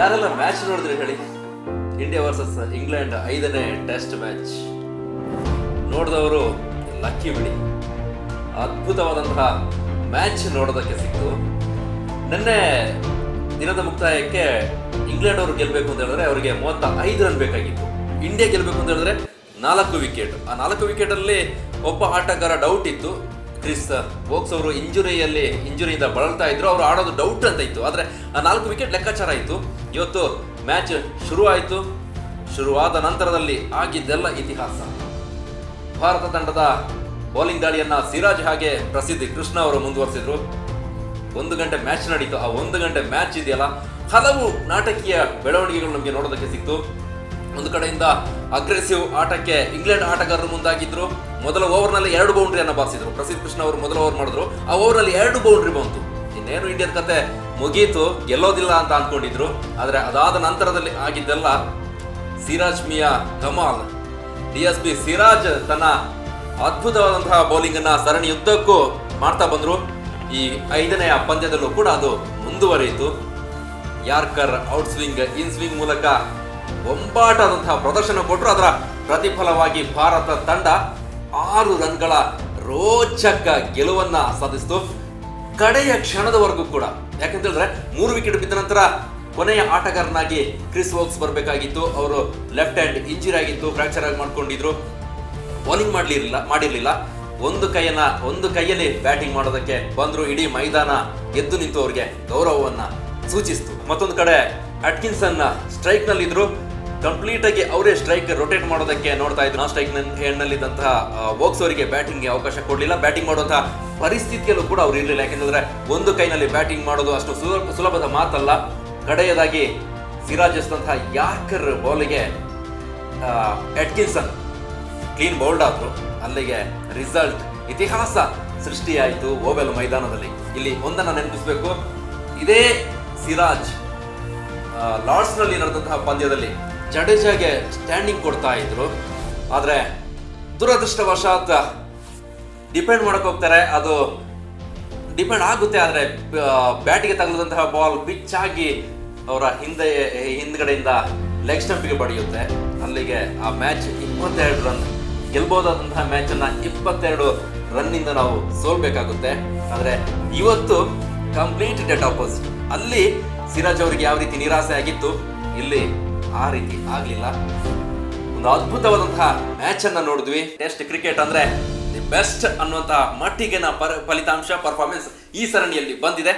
Match ನೋಡಿದ್ರೆ ಹೇಳಿ? India versus England ಐದನೇ ಟೆಸ್ಟ್ ಮ್ಯಾಚ್ ನೋಡಿದವರು ಲಕ್ಕಿ ಬಿಡಿ. ಅದ್ಭುತವಾದಂತಹ ಮ್ಯಾಚ್ ನೋಡೋದಕ್ಕೆ ಸಿಕ್ತು. ನಿನ್ನೆ ದಿನದ ಮುಕ್ತಾಯಕ್ಕೆ ಇಂಗ್ಲೆಂಡ್ ಅವರು ಗೆಲ್ಲಬೇಕು ಅಂತ ಹೇಳಿದ್ರೆ ಅವರಿಗೆ ಮೂವತ್ತ ಐದು ರನ್ ಬೇಕಾಗಿತ್ತು. ಇಂಡಿಯಾ ಗೆಲ್ಲಬೇಕು ಅಂತ ಹೇಳಿದ್ರೆ ನಾಲ್ಕು ವಿಕೆಟ್ ಆ ನಾಲ್ಕು ವಿಕೆಟ್ ಅಲ್ಲಿ ಒಬ್ಬ ಆಟಗಾರ ಡೌಟ್ ಇತ್ತು. ಕ್ರಿಸ್ ವೋಕ್ಸ್ ಅವರು ಇಂಜುರಿಯಲ್ಲಿ, ಇಂಜುರಿಯಿಂದ ಬಳಲ್ತಾ ಇದ್ರು, ಅವರು ಆಡೋದು ಡೌಟ್ ಅಂತ ಇತ್ತು. ಆದರೆ ಆ ನಾಲ್ಕು ವಿಕೆಟ್ ಲೆಕ್ಕಾಚಾರ ಇತ್ತು ಇವತ್ತು ಮ್ಯಾಚ್ ಶುರು ಆಯಿತು ಶುರುವಾದ ನಂತರದಲ್ಲಿ ಆಗಿದ್ದೆಲ್ಲ ಇತಿಹಾಸ. ಭಾರತ ತಂಡದ ಬೌಲಿಂಗ್ ದಾಳಿಯನ್ನ ಸಿರಾಜ್ ಹಾಗೆ ಪ್ರಸಿದ್ಧಿ ಕೃಷ್ಣ ಅವರು ಮುಂದುವರಿಸಿದ್ರು. ಒಂದು ಗಂಟೆ ಮ್ಯಾಚ್ ನಡೀತು. ಆ ಒಂದು ಗಂಟೆ ಮ್ಯಾಚ್ ಇದೆಯಲ್ಲ? ಹಲವು ನಾಟಕೀಯ ಬೆಳವಣಿಗೆಗಳು ನಮಗೆ ನೋಡೋದಕ್ಕೆ ಸಿಕ್ತು. ಒಂದು ಕಡೆಯಿಂದ ಅಗ್ರೆಸಿವ್ ಆಟಕ್ಕೆ ಇಂಗ್ಲೆಂಡ್ ಆಟಗಾರರು ಮುಂದಾಗಿದ್ರು. ಮೊದಲ ಓವರ್ನಲ್ಲಿ ಎರಡು ಬೌಂಡ್ರಿಯನ್ನು ಬಾರಿಸಿದ್ರು. ಪ್ರಸಿದ್ಧ ಕೃಷ್ಣ ಅವರು ಮೊದಲ ಓವರ್ ಮಾಡಿದ್ರು. ಆ ಓವರ್ನಲ್ಲಿ ಎರಡು ಬೌಂಡ್ರಿ ಬಂತು. ಇನ್ನೇನು ಇಂಡಿಯನ್ ಕತೆ ಮುಗೀತು, ಗೆಲ್ಲೋದಿಲ್ಲ ಅಂತ ಅಂದ್ಕೊಂಡಿದ್ರು ಆದರೆ ಅದಾದ ನಂತರದಲ್ಲಿ ಆಗಿದ್ದೆಲ್ಲ ಸಿರಾಜ್ ಮಿಯಾ ಕಮಾಲ್ ಡಿ ಎಸ್ ಪಿ ಸಿರಾಜ್ ತನ್ನ ಅದ್ಭುತವಾದಂತಹ ಬೌಲಿಂಗ್ ಅನ್ನ ಸರಣಿಯುದ್ದಕ್ಕೂ ಮಾಡ್ತಾ ಬಂದ್ರು. ಈ ಐದನೆಯ ಪಂದ್ಯದಲ್ಲೂ ಕೂಡ ಅದು ಮುಂದುವರಿಯಿತು. Yorker out swing in swing ಮೂಲಕ ಒಂಬಾಟದಂತಹ ಪ್ರದರ್ಶನ ಕೊಟ್ಟರು ಅದರ ಪ್ರತಿಫಲವಾಗಿ ಭಾರತ ತಂಡ ಆರು ರನ್ಗಳ ರೋಚಕ ಗೆಲುವನ್ನ ಸಾಧಿಸಿತು. ಕಡೆಯ ಕ್ಷಣದವರೆಗೂ ಕೂಡ. ಯಾಕಂತೇಳಿದ್ರೆ ಮೂರು ವಿಕೆಟ್ ಬಿದ್ದ ನಂತರ ಕೊನೆಯ ಆಟಗಾರನಾಗಿ ಕ್ರಿಸ್ ವೋಕ್ಸ್ ಬರಬೇಕಾಗಿತ್ತು. ಅವರು ಲೆಫ್ಟ್ ಹ್ಯಾಂಡ್ ಇಂಜುರಿ ಆಗಿತ್ತು ಫ್ರಾಕ್ಚರ್ ಆಗಿ ಮಾಡ್ಕೊಂಡಿದ್ರು. ಬೌಲಿಂಗ್ ಮಾಡಲಿರಲಿಲ್ಲ, ಮಾಡಿರಲಿಲ್ಲ. ಒಂದು ಕೈಯನ್ನ, ಒಂದು ಕೈಯಲ್ಲಿ ಬ್ಯಾಟಿಂಗ್ ಮಾಡೋದಕ್ಕೆ ಬಂದ್ರು. ಇಡೀ ಮೈದಾನ ಎದ್ದು ನಿಂತು ಅವ್ರಿಗೆ ಗೌರವವನ್ನ ಸೂಚಿಸ್ತು. ಮತ್ತೊಂದು ಕಡೆ ಅಟ್ಕಿನ್ಸನ್ ಸ್ಟ್ರೈಕ್ನಲ್ಲಿ ಇದ್ರು ಕಂಪ್ಲೀಟ್ ಆಗಿ ಅವರೇ ಸ್ಟ್ರೈಕ್ ರೊಟೇಟ್ ಮಾಡೋದಕ್ಕೆ ನೋಡ್ತಾ ಇದ್ರು. ಆ ಸ್ಟ್ರೈಕ್ ನಲ್ಲಿದ್ದಂತಹ ವೋಕ್ಸ್ ಅವರಿಗೆ ಬ್ಯಾಟಿಂಗ್ಗೆ ಅವಕಾಶ ಕೊಡಲಿಲ್ಲ. ಬ್ಯಾಟಿಂಗ್ ಮಾಡುವಂತಹ ಪರಿಸ್ಥಿತಿಯಲ್ಲೂ ಕೂಡ ಅವ್ರು ಇರಲಿಲ್ಲ. ಯಾಕೆಂದ್ರೆ ಒಂದು ಕೈನಲ್ಲಿ ಬ್ಯಾಟಿಂಗ್ ಮಾಡೋದು ಅಷ್ಟು ಸುಲ- ಸುಲಭದ ಮಾತಲ್ಲ. ಕಡೆಯದಾಗಿ ಸಿರಾಜ್ ಯಾಕರ್ ಯಾರ್ಕರ್ ಬೌಲಿಗೆ ಎಟ್ಕಿನ್ಸನ್ ಕ್ಲೀನ್ ಬೌಲ್ಡ್ ಆದ್ರು. ಅಲ್ಲಿಗೆ ರಿಸಲ್ಟ್ ಇತಿಹಾಸ ಸೃಷ್ಟಿಯಾಯಿತು ಓವೆಲ್ ಮೈದಾನದಲ್ಲಿ. ಇಲ್ಲಿ ಒಂದನ್ನ ನೆನಪಿಸಬೇಕು. ಇದೇ ಸಿರಾಜ್ ಲಾರ್ಡ್ಸ್ನಲ್ಲಿ ನಡೆದಂತಹ ಪಂದ್ಯದಲ್ಲಿ ಜಡೇಜಾಗೆ ಸ್ಟ್ಯಾಂಡಿಂಗ್ ಕೊಡ್ತಾ ಇದ್ರು. ಆದ್ರೆ ದುರದೃಷ್ಟವಶಾತ್ ಡಿಪೆಂಡ್ ಮಾಡಕ್ ಹೋಗ್ತಾರೆ. ಅದು ಡಿಪೆಂಡ್ ಆಗುತ್ತೆ, ಆದರೆ ಬ್ಯಾಟಿಗೆ ತಗಲದಂತಹ ಬಾಲ್ ಪಿಚ್ಚಾಗಿ ಅವರ ಹಿಂದೆ, ಹಿಂದ್ಗಡೆಯಿಂದ ಲೆಗ್ ಸ್ಟಂಪಿಗೆ ಬಡಿಯುತ್ತೆ. ಅಲ್ಲಿಗೆ ಆ ಮ್ಯಾಚ್ ಇಪ್ಪತ್ತೆರಡು ರನ್ ಗೆಲ್ಬೋದಾದಂತಹ ಮ್ಯಾಚ್ ಅನ್ನ ಇಪ್ಪತ್ತೆರಡು ರನ್ ಇಂದ ನಾವು ಸೋಲ್ಬೇಕಾಗುತ್ತೆ. ಆದರೆ ಇವತ್ತು ಕಂಪ್ಲೀಟ್ ಡೆಟ್ ಆಪೋಸಿಟ್ ಅಲ್ಲಿ ಸಿರಾಜ್ ಅವರಿಗೆ ಯಾವ ರೀತಿ ನಿರಾಸೆ ಆಗಿತ್ತು? ಇಲ್ಲಿ ಆ ರೀತಿ ಆಗಲಿಲ್ಲ. ಒಂದು ಅದ್ಭುತವಾದಂತಹ ಮ್ಯಾಚ್ ಅನ್ನ ನೋಡಿದ್ವಿ. ಟೆಸ್ಟ್ ಕ್ರಿಕೆಟ್ ಅಂದ್ರೆ ದಿ ಬೆಸ್ಟ್ ಅನ್ನುವಂತಹ ಮಟ್ಟಿಗೆ ಫಲಿತಾಂಶ ಪರ್ಫಾರ್ಮೆನ್ಸ್ ಈ ಸರಣಿಯಲ್ಲಿ ಬಂದಿದೆ.